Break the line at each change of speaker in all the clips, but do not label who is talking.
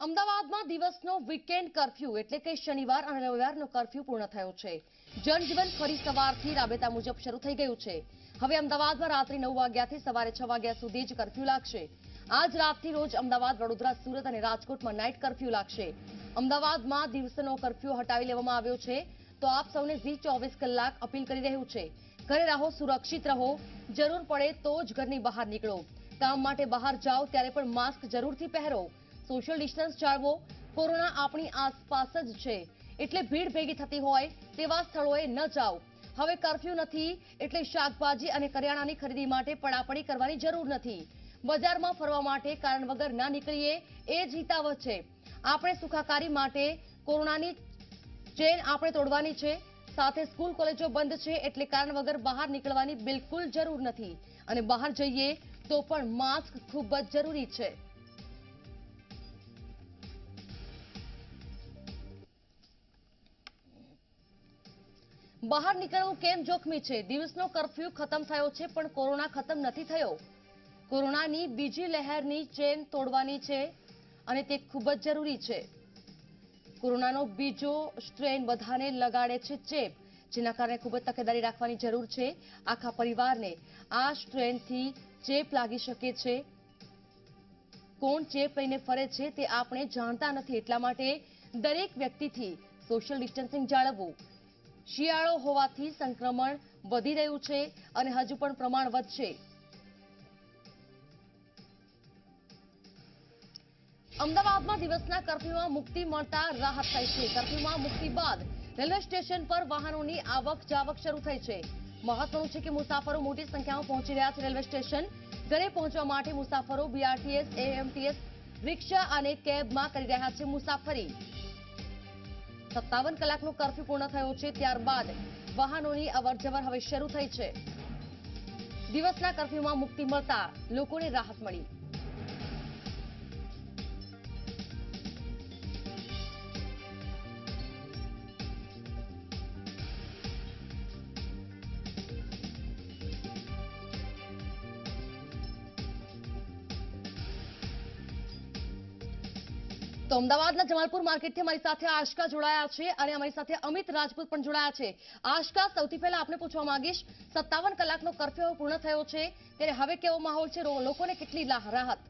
અમદાવાદમાં દિવસનો weekend curfew એટલે કે શનિવાર અને રવિવારનો કર્ફ્યુ પૂર્ણ થયો છે. જનજીવન ફરી સવારથી રાબેતા મુજબ શરૂ થઈ ગયું છે. હવે અમદાવાદમાં રાત્રે નવ વાગ્યાથી સવારે છ વાગ્યા સુધી જ કર્ફ્યુ લાગશે. આજ રાતથી રોજ અમદાવાદ, વડોદરા, સુરત અને રાજકોટમાં નાઇટ કર્ફ્યુ લાગશે. અમદાવાદમાં દિવસનો કર્ફ્યુ હટાવી લેવામાં આવ્યો છે. તો આપ સૌને ઝી ચોવીસ કલાક અપીલ કરી રહ્યું છે. ઘરે રહો, સુરક્ષિત રહો. જરૂર પડે તો જ ઘરની બહાર નીકળો. કામ માટે બહાર જાઓ, ત્યારે પણ માસ્ક જરૂરથી પહેરો. સોશિયલ ડિસ્ટન્સ જાળવો. કોરોના આપણી આસપાસ જ છે. એટલે ભીડ ભેગી થતી હોય તેવા સ્થળોએ ન જાઓ. હવે કરફ્યુ નથી એટલે શાકભાજી અને કરિયાણાની ખરીદી માટે પડાપડી કરવાની જરૂર નથી. બજારમાં ફરવા માટે કારણ વગર ના નીકળીએ એ જ હિતાવહ છે. આપણે સુખાકારી માટે કોરોનાની ચેન આપણે તોડવાની છે. સાથે સ્કૂલ કોલેજો બંધ છે એટલે કારણ વગર બહાર નીકળવાની બિલકુલ જરૂર નથી. અને બહાર જઈએ તો પણ માસ્ક ખૂબ જ જરૂરી છે. બહાર નીકળવું કેમ જોખમી છે? દિવસનો કરફ્યુ ખતમ થયો છે, પણ કોરોના ખતમ નથી થયો. કોરોનાની બીજી લહેરની ચેન તોડવાની છે અને તે ખૂબ જ જરૂરી છે. કોરોનાનો બીજો સ્ટ્રેન બધાને લગાડે છે ચેપ, જેના કારણે ખૂબ જ તકેદારી રાખવાની જરૂર છે આખા પરિવારને. આ સ્ટ્રેનથી ચેપ લાગી શકે છે. કોણ ચેપ લઈને ફરે છે તે આપણે જાણતા નથી. એટલા માટે દરેક વ્યક્તિથી સોશિયલ ડિસ્ટન્સિંગ જાળવવું શિયાળો હોવાથી સંક્રમણ વધી રહ્યું છે અને હજુ પણ પ્રમાણ વધશે. અમદાવાદમાં દિવસના કર્ફ્યુમાં મુક્તિ મળતા રાહત થઈ છે. કર્ફ્યુમાં મુક્તિ બાદ રેલવે સ્ટેશન પર વાહનોની આવક જાવક શરૂ થઈ છે. મહત્વનું છે કે મુસાફરો મોટી સંખ્યામાં પહોંચી રહ્યા છે રેલવે સ્ટેશન. ઘરે પહોંચવા માટે મુસાફરો બીઆરટીએસ એએમટીએસ રિક્ષા અને કેબમાં કરી રહ્યા છે મુસાફરી. સત્તાવન કલાકનો કર્ફ્યુ પૂર્ણ થયો છે, ત્યારબાદ વાહનોની અવરજવર હવે શરૂ થઈ છે. દિવસના કર્ફ્યુમાં મુક્તિ મળતા લોકોને રાહત મળી. તો અમદાવાદના જમાલપુર માર્કેટથી અમારી સાથે આશકા જોડાયા છે અને અમારી સાથે અમિત રાજપૂત પણ જોડાયા છે. આશકા, સૌથી પહેલા આપને પૂછવા માંગીશ, સત્તાવન કલાકનો કરફ્યુ પૂર્ણ થયો છે, ત્યારે હવે કેવો માહોલ છે? લોકોને કેટલી રાહત?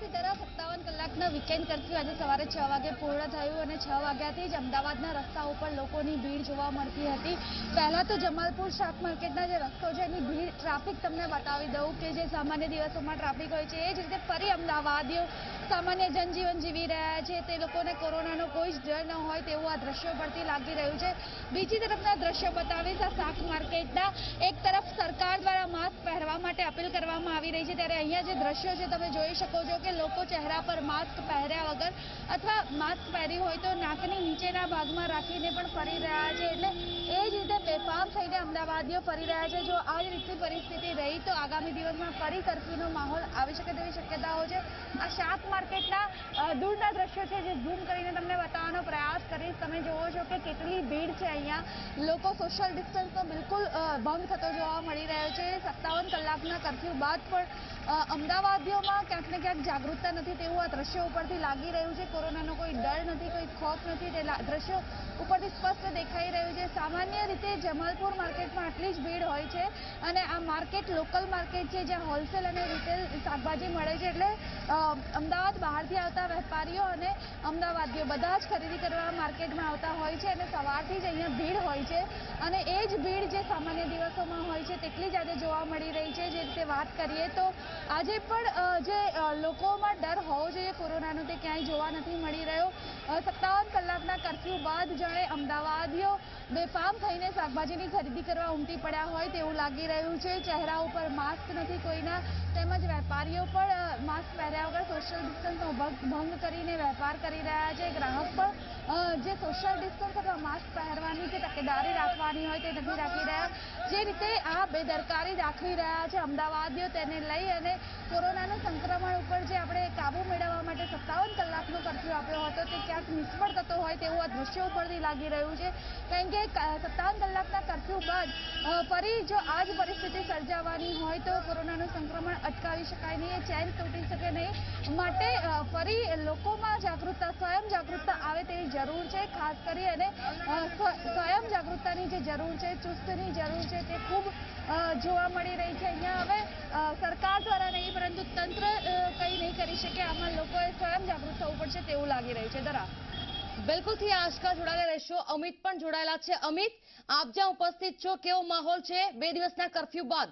ચોક્કસની તરફ સત્તાવન કલાકના વીકેન્ડ કર્ફ્યુ આજે સવારે છ વાગે પૂર્ણ થયું અને છ વાગ્યાથી જ અમદાવાદના રસ્તા ઉપર લોકોની ભીડ જોવા મળતી હતી. પહેલા તો જમાલપુર શાક માર્કેટના જે રસ્તો છે, એની ભીડ ટ્રાફિક તમને બતાવી દઉં કે જે સામાન્ય દિવસોમાં ટ્રાફિક હોય છે, એ જ રીતે ફરી અમદાવાદીઓ સામાન્ય જનજીવન જીવી રહ્યા છે. તે લોકોને કોરોનાનો કોઈ જ ડર ન હોય તેવું આ દ્રશ્યો પરથી લાગી રહ્યું છે. બીજી તરફના દ્રશ્યો બતાવીશ. આ શાક માર્કેટના એક તરફ સરકાર દ્વારા માસ્ક પહેરવા માટે અપીલ કરવામાં આવી રહી છે. ત્યારે અહીંયા જે દ્રશ્યો છે, તમે જોઈ શકો છો કે લોકો ચહેરા પર માસ્ક પહેર્યા વગર અથવા માસ્ક પહેર્યું હોય તો નાકની નીચેના ભાગમાં રાખીને પણ ફરી રહ્યા છે. એટલે એ જ રીતે બેફામ થઈને અમદાવાદીઓ ફરી રહ્યા છે. જો આ જ રીતની પરિસ્થિતિ રહી તો આગામી દિવસમાં ફરી કરફ્યુનો માહોલ આવી શકે તેવી શક્યતાઓ છે. આ શાક માર્કેટના દૂરના દ્રશ્યો છે જે ઝૂમ કરીને તમને બતાવવાનો પ્રયાસ કરીશ. તમે જુઓ છો કે કેટલી ભીડ છે અહીંયા. લોકો સોશિયલ ડિસ્ટન્સનો બિલકુલ ભંગ થતો જોવા મળી રહ્યો છે. સત્તાવન કલાકના કરફ્યુ બાદ પણ અમદાવાદીઓમાં ક્યાંક ને ક્યાંક જાગૃતતા નથી, તેવું આ દ્રશ્યો ઉપરથી લાગી રહ્યું છે. કોરોનાનો કોઈ ડર નથી, કોઈ ખોફ નથી, તે દ્રશ્યો ઉપરથી સ્પષ્ટ દેખાઈ રહ્યું છે. સામાન્ય રીતે જમાલપુર માર્કેટમાં આટલી જ ભીડ હોય છે અને આ માર્કેટ લોકલ માર્કેટ છે, જ્યાં હોલસેલ અને રિટેલ શાકભાજી મળે છે. એટલે અમદાવાદ બહારથી આવતા વેપારીઓ અને અમદાવાદીઓ બધા જ ખરીદી કરવા માર્કેટમાં આવતા હોય છે અને સવારથી જ અહીંયા ભીડ હોય છે. અને એ જ ભીડ જે સામાન્ય દિવસોમાં હોય છે, તેટલી જ આજે જોવા મળી રહી છે. જે રીતે વાત કરીએ તો આજે પણ જે લોકોમાં ડર હોવો જોઈએ કોરોનાનો તે ક્યાંય જોવા નથી મળી રહ્યો. સત્તાવન કલાકના કરફ્યુ બાદ જાણે અમદાવાદીઓ બેફામ થઈને શાકભાજીની ખરીદી કરવા ઉમટી પડ્યા હોય તેવું લાગી રહ્યું છે. ચહેરા ઉપર માસ્ક નથી કોઈના, તેમજ વેપારીઓ પણ માસ્ક પહેર્યા વગર સોશિયલ ડિસ્ટન્સનો ભંગ કરીને વેપાર કરી રહ્યા છે. ગ્રાહક પણ જે સોશિયલ ડિસ્ટન્સ અથવા માસ્ક પહેરવાની જે તકેદારી રાખવાની હોય તે નથી રાખી રહ્યા. જે રીતે આ બેદરકારી દાખવી રહ્યા છે અમદાવાદીઓ તેને લઈ અને કોરોનાનું સંક્રમણ ઉપર જે આપણે કાબુ મેળવવા માટે સત્તાવન કલાકનો કર્ફ્યુ આપ્યો હતો, તે ક્યાંક નિષ્ફળ થતો હોય તેવું આ દ્રશ્ય ઉપરથી લાગી રહ્યું છે. કારણ કે સત્તાવન કલાકના કરફ્યુ બાદ ફરી જો આ જ પરિસ્થિતિ સર્જાવાની હોય તો કોરોનાનું સંક્રમણ અટકાવી શકાય નહીં, એ ચેન તૂટી શકે નહીં. માટે ફરી લોકોમાં જાગૃતતા, સ્વયં જાગૃતતા આવે તેવી જરૂર છે. ખાસ કરી અને સ્વ- સ્વયં જાગૃતતાની જે જરૂર છે, ચુસ્તની જરૂર છે, તે ખૂબ જોવા મળી રહી છે. અહીંયા હવે સરકાર દ્વારા નહીં, પરંતુ તંત્ર કંઈ નહીં કરી શકે. આમાં લોકોએ સ્વયં જાગૃત થવું પડશે તેવું લાગી રહ્યું છે. દરા
બિલકુલથી આશકા જોડાયેલા રહેશો. અમિત પણ જોડાયેલા છે. અમિત, આપ જ્યાં ઉપસ્થિત છો, કેવો માહોલ છે? બે દિવસના કરફ્યુ બાદ.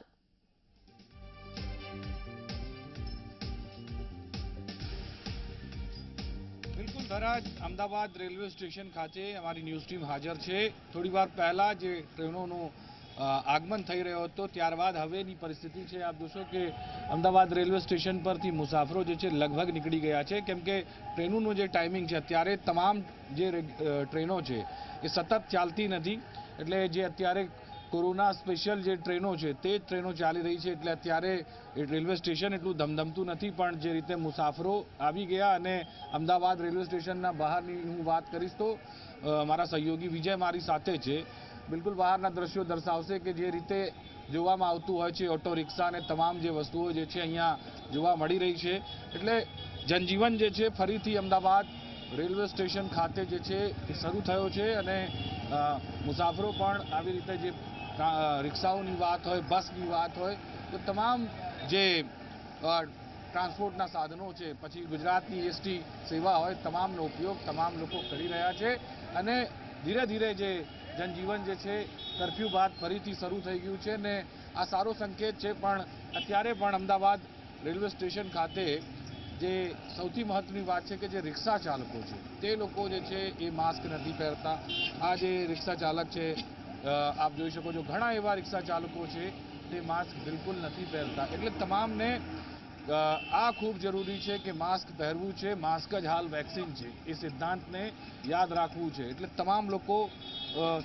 બિલકુલ, ધરાજ. અમદાવાદ રેલવે સ્ટેશન ખાતે અમારી ન્યૂઝ ટીમ હાજર છે. થોડી વાર પહેલા જે ટ્રેનોનું આગમન થઈ રહ્યો હતો. ત્યારબાદ હવેની પરિસ્થિતિ છે, આપ જોશો કે અમદાવાદ રેલવે સ્ટેશન પરથી મુસાફરો જે છે લગભગ નીકળી ગયા છે. કેમ કે ટ્રેનોનું જે ટાઈમિંગ છે, અત્યારે તમામ જે ટ્રેનો છે, એ સતત ચાલતી નથી. એટલે જે અત્યારે કોરોના સ્પેશિયલ જે ટ્રેનો છે, તે જ ટ્રેનો ચાલી રહી છે. એટલે અત્યારે રેલવે સ્ટેશન એટલું ધમધમતું નથી, પણ જે રીતે મુસાફરો આવી ગયા અને અમદાવાદ રેલવે સ્ટેશનના બહારની હું વાત કરીશ તો મારા સહયોગી વિજય મારી સાથે છે. બિલકુલ બહારના દ્રશ્યો દર્શાવશે કે જે રીતે જોવામાં આવતું હોય છે ઓટો રિક્ષા અને તમામ જે વસ્તુઓ જે છે અહીંયા જોવા મળી રહી છે. એટલે જનજીવન જે છે ફરીથી અમદાવાદ રેલવે સ્ટેશન ખાતે જે છે એ શરૂ થયો છે અને મુસાફરો પણ આવી રીતે જે રિક્ષાઓની વાત હોય, બસની વાત હોય, તો તમામ જે ટ્રાન્સપોર્ટના સાધનો છે, પછી ગુજરાતની એસટી સેવા હોય, તમામનો ઉપયોગ તમામ લોકો કરી રહ્યા છે અને ધીરે ધીરે જે જનજીવન જે છે, કર્ફ્યુ બાદ ફરીથી શરૂ થઈ ગયું છે ને આ સારો સંકેત છે, પણ અત્યારે પણ અમદાવાદ રેલવે સ્ટેશન ખાતે જે સૌથી મહત્વની વાત છે કે જે રિક્ષા ચાલકો છે, તે લોકો જે છે એ માસ્ક નથી પહેરતા. આ જે રિક્ષા ચાલક છે આપ જોઈ શકો છો, ઘણા એવા રિક્ષા ચાલકો છે, તે માસ્ક બિલકુલ નથી પહેરતા. એટલે તમામને આ ખૂબ જરૂરી છે કે માસ્ક પહેરવું છે, માસ્ક જ હાલ વેક્સિન છે, એ સિદ્ધાંતને યાદ રાખવું છે. એટલે તમામ લોકો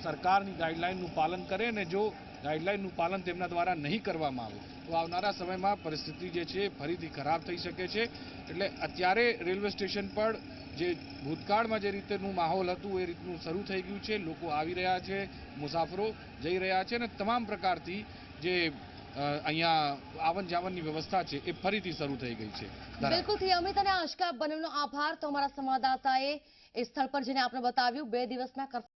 સરકારની ગાઈડલાઈનનું પાલન કરે અને જો ગાઈડલાઈનનું પાલન તેમના દ્વારા નહીં કરવામાં આવે, તો આવનારા સમયમાં પરિસ્થિતિ જે છે ફરીથી ખરાબ થઈ શકે છે. એટલે અત્યારે રેલવે સ્ટેશન પર જે ભૂતકાળમાં જે રીતેનું માહોલ હતું, એ રીતનું શરૂ થઈ ગયું છે. લોકો આવી રહ્યા છે, મુસાફરો જઈ રહ્યા છે અને તમામ પ્રકારથી જે અહીંયા આવન જાવનની વ્યવસ્થા છે એ ફરીથી શરૂ થઈ ગઈ છે.
બિલકુલથી અમિત અને આશકા બંનેનો આભાર. તો અમારા સંવાદદાતાએ એ સ્થળ પર જઈને આપણે બતાવ્યું. બે દિવસના